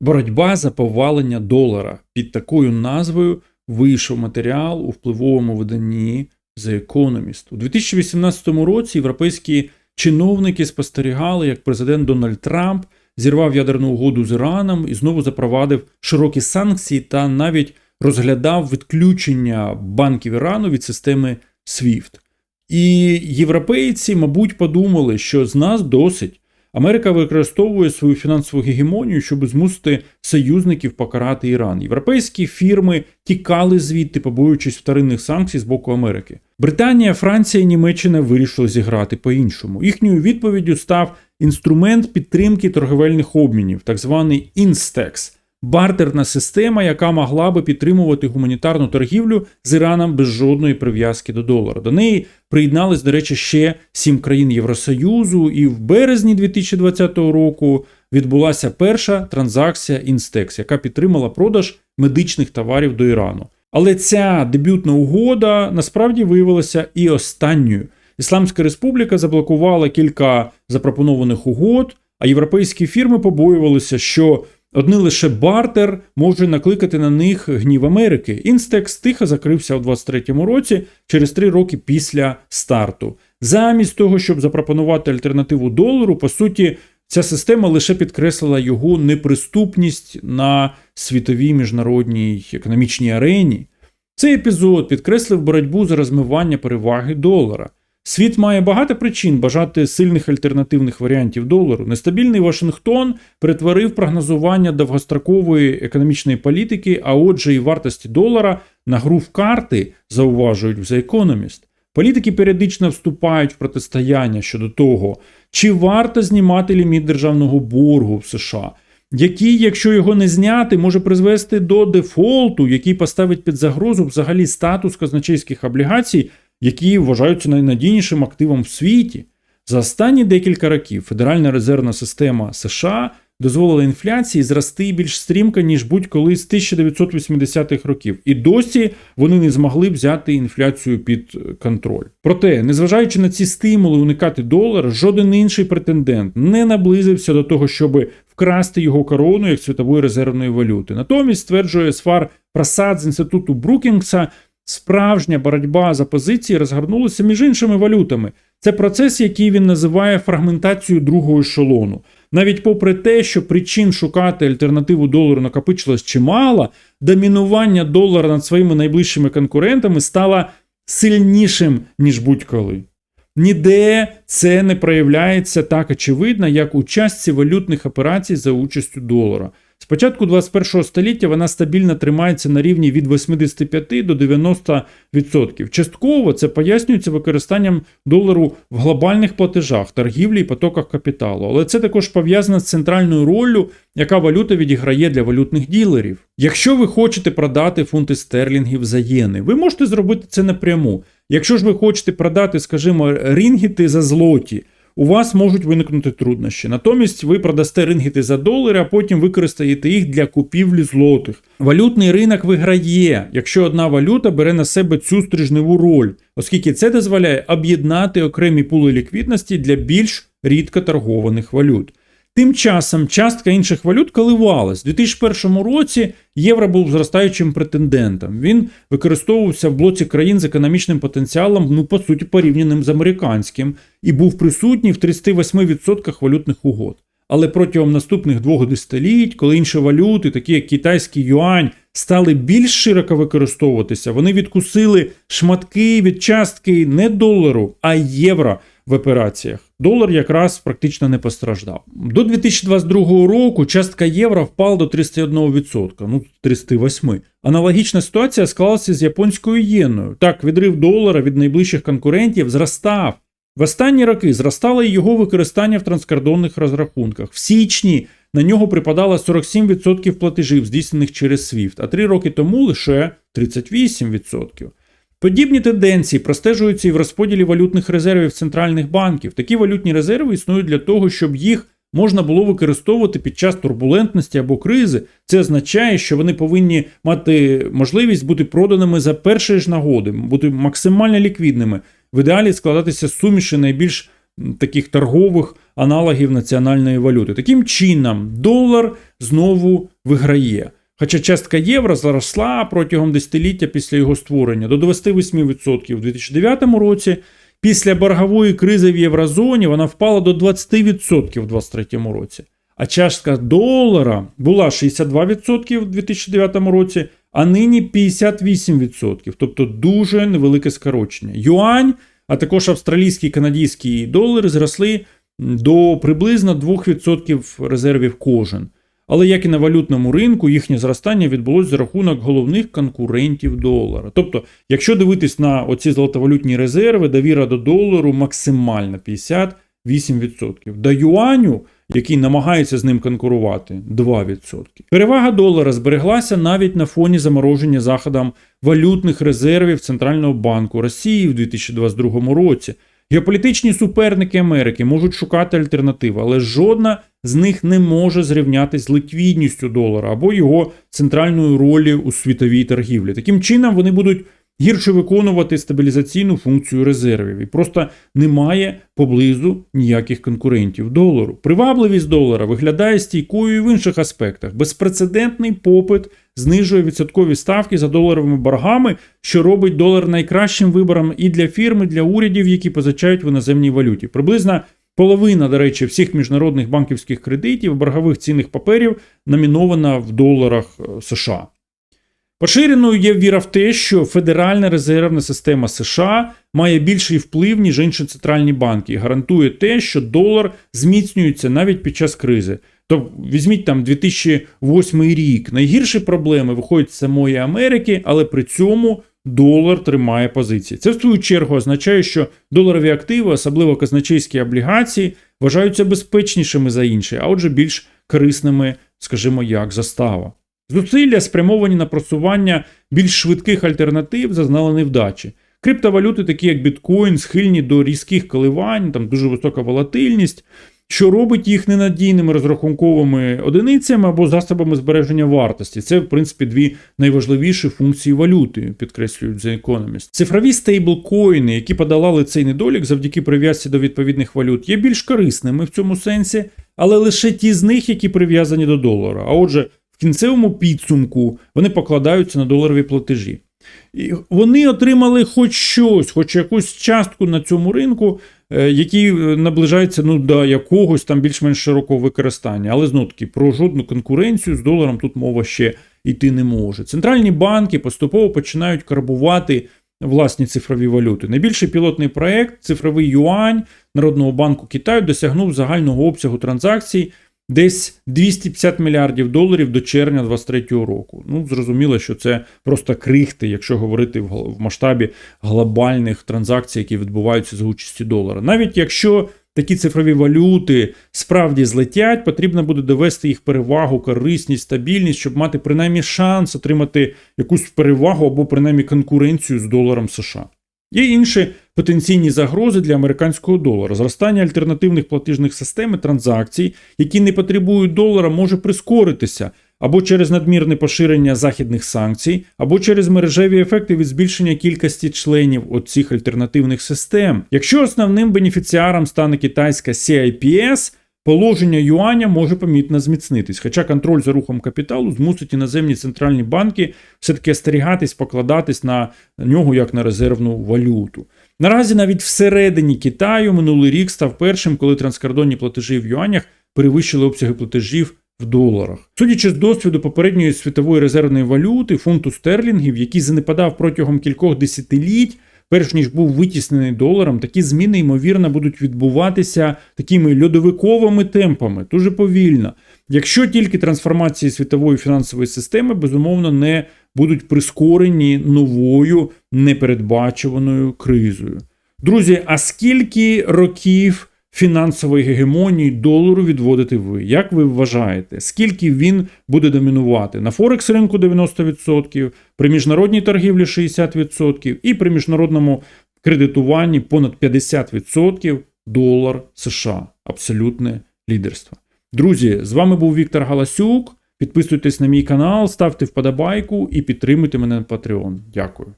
Боротьба за повалення долара. Під такою назвою вийшов матеріал у впливовому виданні The Economist. У 2018 році європейські чиновники спостерігали, як президент Дональд Трамп зірвав ядерну угоду з Іраном і знову запровадив широкі санкції та навіть розглядав відключення банків Ірану від системи SWIFT. І європейці, мабуть, подумали, що з нас досить. Америка використовує свою фінансову гегемонію, щоб змусити союзників покарати Іран. Європейські фірми тікали звідти, побоюючись вторинних санкцій з боку Америки. Британія, Франція і Німеччина вирішили зіграти по-іншому. Їхньою відповіддю став інструмент підтримки торговельних обмінів, так званий Інстекс. Бартерна система, яка могла би підтримувати гуманітарну торгівлю з Іраном без жодної прив'язки до долара. До неї приєднались, до речі, ще сім країн Євросоюзу, і в березні 2020 року відбулася перша транзакція Інстекс, яка підтримала продаж медичних товарів до Ірану. Але ця дебютна угода насправді виявилася і останньою. Ісламська Республіка заблокувала кілька запропонованих угод, а європейські фірми побоювалися, що Одни лише бартер може накликати на них гнів Америки. Інстекс тихо закрився у 23-му році через три роки після старту. Замість того, щоб запропонувати альтернативу долару, по суті, ця система лише підкреслила його неприступність на світовій міжнародній економічній арені. Цей епізод підкреслив боротьбу за розмивання переваги долара. Світ має багато причин бажати сильних альтернативних варіантів долару. Нестабільний Вашингтон перетворив прогнозування довгострокової економічної політики, а отже, і вартості долара на гру в карти, зауважують в The Economist. Політики періодично вступають в протистояння щодо того, чи варто знімати ліміт державного боргу в США, який, якщо його не зняти, може призвести до дефолту, який поставить під загрозу взагалі статус казначейських облігацій які вважаються найнадійнішим активом в світі. За останні декілька років Федеральна резервна система США дозволила інфляції зрости більш стрімко, ніж будь-коли з 1980-х років, і досі вони не змогли взяти інфляцію під контроль. Проте, незважаючи на ці стимули уникати долар, жоден інший претендент не наблизився до того, щоб вкрасти його корону як світової резервної валюти. Натомість стверджує Сфар Прасад з інституту Брукінгса. Справжня боротьба за позиції розгорнулася між іншими валютами. Це процес, який він називає фрагментацією другого ешелону. Навіть попри те, що причин шукати альтернативу долару накопичилось чимало, домінування долара над своїми найближчими конкурентами стало сильнішим, ніж будь-коли. Ніде це не проявляється так очевидно, як у частці валютних операцій за участю долара. З початку 21 століття вона стабільно тримається на рівні від 85 до 90%. Частково це пояснюється використанням долару в глобальних платежах, торгівлі і потоках капіталу. Але це також пов'язано з центральною роллю, яка валюта відіграє для валютних ділерів. Якщо ви хочете продати фунти стерлінгів за єни, ви можете зробити це напряму. Якщо ж ви хочете продати, скажімо, рінгіти за злоті у вас можуть виникнути труднощі. Натомість ви продасте рингіти за долари, а потім використаєте їх для купівлі злотих. Валютний ринок виграє, якщо одна валюта бере на себе цю стрижневу роль, оскільки це дозволяє об'єднати окремі пули ліквідності для більш рідко торгованих валют. Тим часом частка інших валют коливалась. У 2001 році євро був зростаючим претендентом. Він використовувався в блоці країн з економічним потенціалом, ну по суті, порівняним з американським, і був присутній в 38% валютних угод. Але протягом наступних двох десятиліть, коли інші валюти, такі як китайський юань, стали більш широко використовуватися, вони відкусили шматки від частки не долару, а євро в операціях. Долар якраз практично не постраждав. До 2022 року частка євро впала до 31%, ну 38%. Аналогічна ситуація склалася з японською єною. Так, відрив долара від найближчих конкурентів зростав. В останні роки зростало і його використання в транскордонних розрахунках. В січні на нього припадало 47% платежів, здійснених через SWIFT, а три роки тому лише 38%. Подібні тенденції простежуються і в розподілі валютних резервів центральних банків. Такі валютні резерви існують для того, щоб їх можна було використовувати під час турбулентності або кризи. Це означає, що вони повинні мати можливість бути проданими за першої ж нагоди, бути максимально ліквідними, в ідеалі складатися з суміші найбільш таких торгових аналогів національної валюти. Таким чином, долар знову виграє. Хоча частка євро зросла протягом десятиліття після його створення до 28% у 2009 році. Після боргової кризи в єврозоні вона впала до 20% у 2023 році. А частка долара була 62% у 2009 році, а нині 58%. Тобто дуже невелике скорочення. Юань, а також австралійський і канадський долари зросли до приблизно 2% резервів кожен. Але як і на валютному ринку, їхнє зростання відбулося за рахунок головних конкурентів долара. Тобто, якщо дивитись на оці золотовалютні резерви, довіра до долару максимальна 58%. До юаню, який намагається з ним конкурувати, 2%. Перевага долара збереглася навіть на фоні замороження заходом валютних резервів Центрального банку Росії в 2022 році. Геополітичні суперники Америки можуть шукати альтернативи, але жодна з них не може зрівнятися з ліквідністю долара або його центральною ролі у світовій торгівлі. Таким чином, вони будуть гірше виконувати стабілізаційну функцію резервів. І просто немає поблизу ніяких конкурентів долару. Привабливість долара виглядає стійкою і в інших аспектах. Безпрецедентний попит знижує відсоткові ставки за доларовими боргами, що робить долар найкращим вибором і для фірм, і для урядів, які позичають в іноземній валюті. Приблизно половина, до речі, всіх міжнародних банківських кредитів, боргових цінних паперів номінована в доларах е, США. Поширеною є віра в те, що Федеральна резервна система США має більший вплив, ніж інші центральні банки, і гарантує те, що долар зміцнюється навіть під час кризи. То візьміть там 2008 рік. Найгірші проблеми виходять з самої Америки, але при цьому долар тримає позиції. Це в свою чергу означає, що доларові активи, особливо казначейські облігації, вважаються безпечнішими за інші, а отже, більш корисними, скажімо, як застава. Зусилля спрямовані на просування більш швидких альтернатив зазнали невдачі. Криптовалюти, такі як біткоін, схильні до різких коливань, там дуже висока волатильність, що робить їх ненадійними розрахунковими одиницями або засобами збереження вартості. Це, в принципі, дві найважливіші функції валюти, підкреслюють The Economist. Цифрові стейблкоїни, які подолали цей недолік завдяки прив'язці до відповідних валют, є більш корисними в цьому сенсі, але лише ті з них, які прив'язані до долара. А отже, кінцевому підсумку вони покладаються на доларові платежі. І вони отримали хоч щось, хоч якусь частку на цьому ринку, е, який е, наближається ну, до якогось там більш-менш широкого використання. Але знову таки про жодну конкуренцію з доларом тут мова ще йти не може. Центральні банки поступово починають карбувати власні цифрові валюти. Найбільший пілотний проект цифровий юань Народного банку Китаю досягнув загального обсягу транзакцій десь 250 мільярдів доларів до червня 2023 року. Ну, зрозуміло, що це просто крихти, якщо говорити в масштабі глобальних транзакцій, які відбуваються за участі долара. Навіть якщо такі цифрові валюти справді злетять, потрібно буде довести їх перевагу, корисність, стабільність, щоб мати принаймні шанс отримати якусь перевагу або принаймні конкуренцію з доларом США. Є інші потенційні загрози для американського долара. Зростання альтернативних платіжних систем і транзакцій, які не потребують долара, може прискоритися або через надмірне поширення західних санкцій, або через мережеві ефекти від збільшення кількості членів от цих альтернативних систем. Якщо основним бенефіціаром стане китайська CIPS, Положення юаня може помітно зміцнитись, хоча контроль за рухом капіталу змусить іноземні центральні банки все-таки остерігатись, покладатись на нього як на резервну валюту. Наразі навіть всередині Китаю минулий рік став першим, коли транскордонні платежі в юанях перевищили обсяги платежів в доларах. Судячи з досвіду попередньої світової резервної валюти, фунту стерлінгів, який занепадав протягом кількох десятиліть, перш ніж був витіснений доларом, такі зміни, ймовірно, будуть відбуватися такими льодовиковими темпами, дуже повільно. Якщо тільки трансформації світової фінансової системи, безумовно, не будуть прискорені новою непередбачуваною кризою. Друзі, а скільки років фінансової гегемонії долару відводите ви? Як ви вважаєте, скільки він буде домінувати? На Форекс ринку 90%, при міжнародній торгівлі 60% і при міжнародному кредитуванні понад 50% долар США. Абсолютне лідерство. Друзі, з вами був Віктор Галасюк. Підписуйтесь на мій канал, ставте вподобайку і підтримуйте мене на Patreon. Дякую.